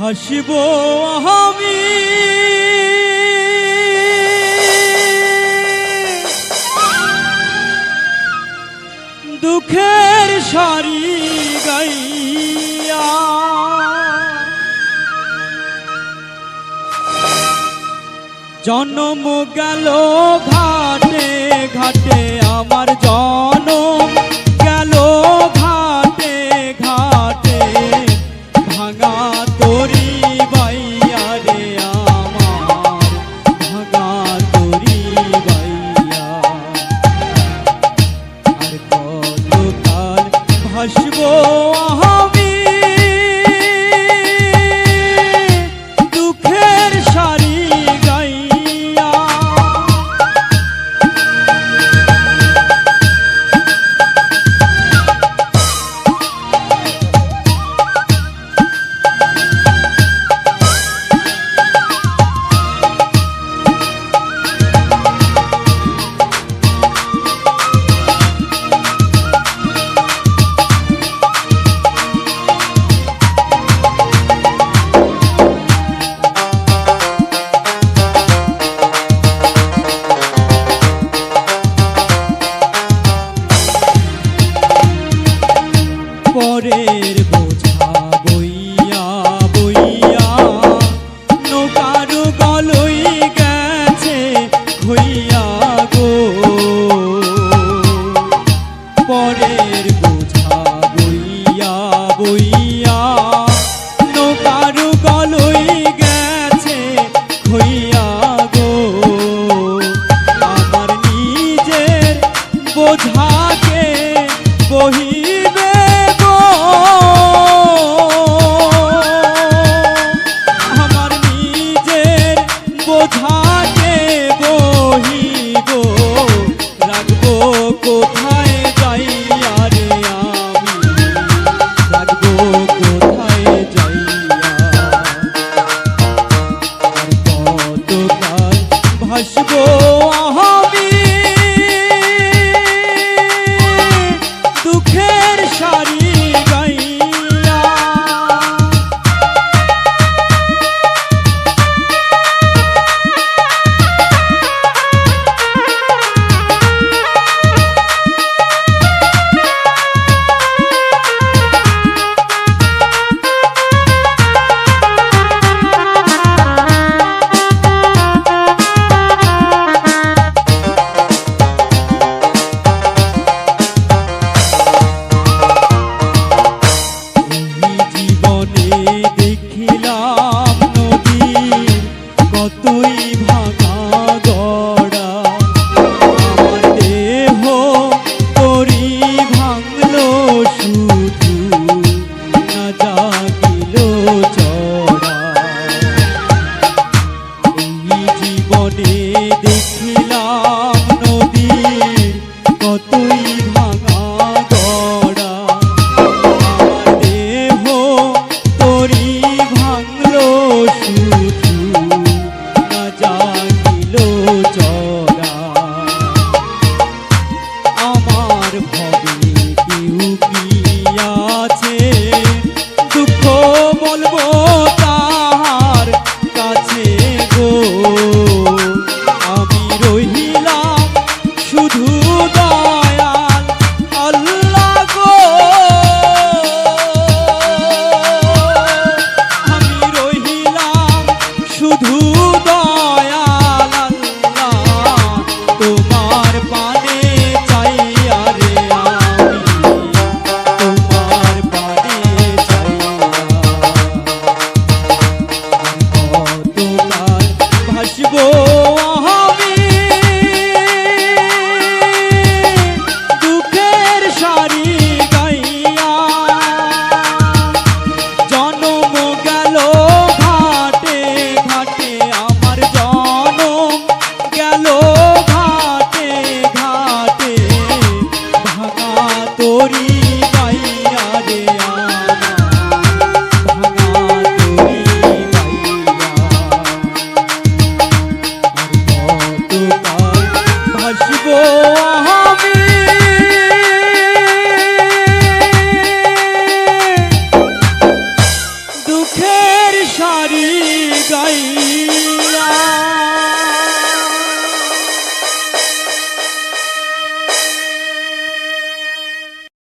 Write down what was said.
ভাসিব আমি। দুঃখের সারি গাইয়া। জন্ম গেল ঘাটে ঘাটে আমার জন্ম mais boa Thank you. দুঃখের সারি গাইয়া